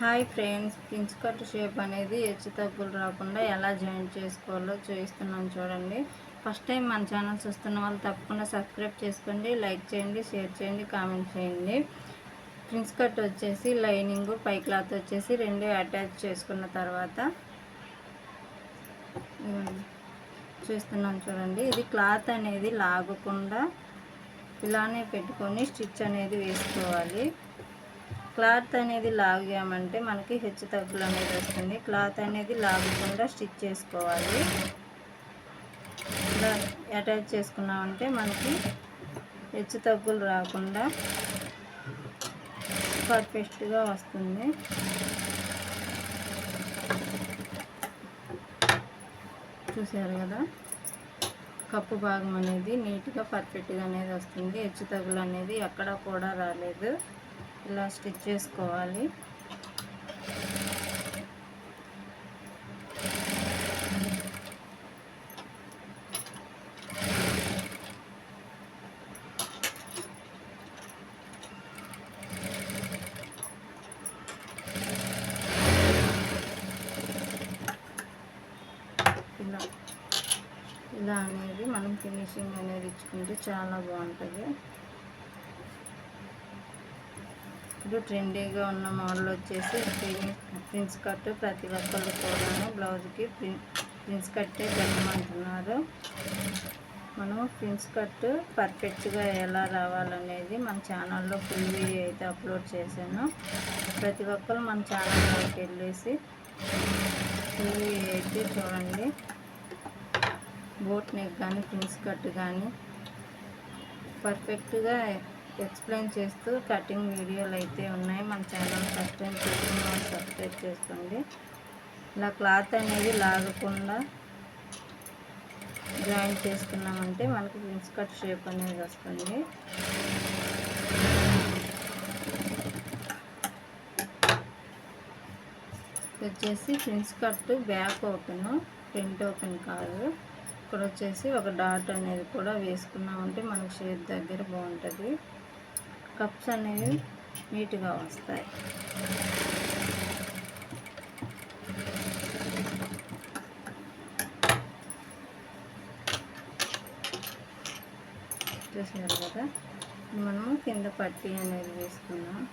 Hi friends prince cut shape అనేది హెచ్చు తగ్గులు రాకుండా ఎలా జాయింట్ చేసుకోవాలో చూపిస్తున్నాను చూడండి. ఫస్ట్ టైం మన ఛానల్ చూస్తున్న వాళ్ళు తప్పకుండా సబ్స్క్రైబ్ చేసుకోండి లైక్ చేయండి షేర్ చేయండి కామెంట్ చేయండి. ప్రిన్స్ కట్ వచ్చేసి లైనింగ్ పై క్లాత్ వచ్చేసి రెండు అటాచ్ చేసుకున్న తర్వాత చూస్తున్నాం చూడండి. ఇది క్లాత్ అనేది లాగకుండా ఇలానే పెట్టుకొని స్టిచ్ అనేది వేసుకోవాలి. క్లాత్ అనేది లాగామంటే మనకి హెచ్చు తగ్గులు అనేది వస్తుంది. క్లాత్ అనేది లాగకుండా స్టిచ్ చేసుకోవాలి. ఇలా అటాచ్ చేసుకున్నామంటే మనకి హెచ్చు తగ్గులు రాకుండా పర్ఫెక్ట్గా వస్తుంది. చూసారు కదా? కప్పు భాగం అనేది నీట్గా పర్ఫెక్ట్గా అనేది వస్తుంది. హెచ్చు తగులు అనేది ఎక్కడ కూడా రాలేదు. ఇలా స్టిచ్ చేసుకోవాలి. ఇలా. ఇలా అనేది మనం ఫినిషింగ్ అనేది ఇచ్చుకుంటే చాలా బాగుంటుంది. ఇప్పుడు ట్రెండీగా ఉన్న మోడల్ వచ్చేసి ప్రిన్స్ కట్ ప్రతి ఒక్కళ్ళు కూడాను బ్లౌజ్కి ప్రిన్స్ కట్టే పెట్టమంటున్నారు మనం ప్రిన్స్ కట్ పర్ఫెక్ట్గా ఎలా రావాలనేది మన ఛానల్లో ఫుల్ వీడియో అయితే అప్లోడ్ చేశాను. ప్రతి ఒక్కరు మన ఛానల్లోకి వెళ్ళేసి ఫుల్ వీడియో అయితే చూడండి. బోట్ నెక్ కానీ ప్రిన్స్ కట్ కానీ పర్ఫెక్ట్గా ఎక్స్ప్లెయిన్ చేస్తూ కటింగ్ వీడియోలు అయితే ఉన్నాయి. మన ఛానల్ ఫస్ట్ టైం చూస్తున్న సబ్స్క్రైబ్ చేసుకోండి. ఇలా క్లాత్ అనేది లాగకుండా జాయిన్ చేసుకున్నామంటే మనకి ప్రిన్స్ కట్ షేప్ అనేది వస్తుంది. వచ్చేసి prince cut back open front open కాదు. ఇక్కడ వచ్చేసి ఒక డాట్ అనేది కూడా వేసుకున్నామంటే మనకి షేప్ దగ్గర బాగుంటుంది. కప్స్ అనేవి నీట్గా వస్తాయి. చూసినారు కదా? మనము కింద పట్టి అనేది వేసుకున్నాం.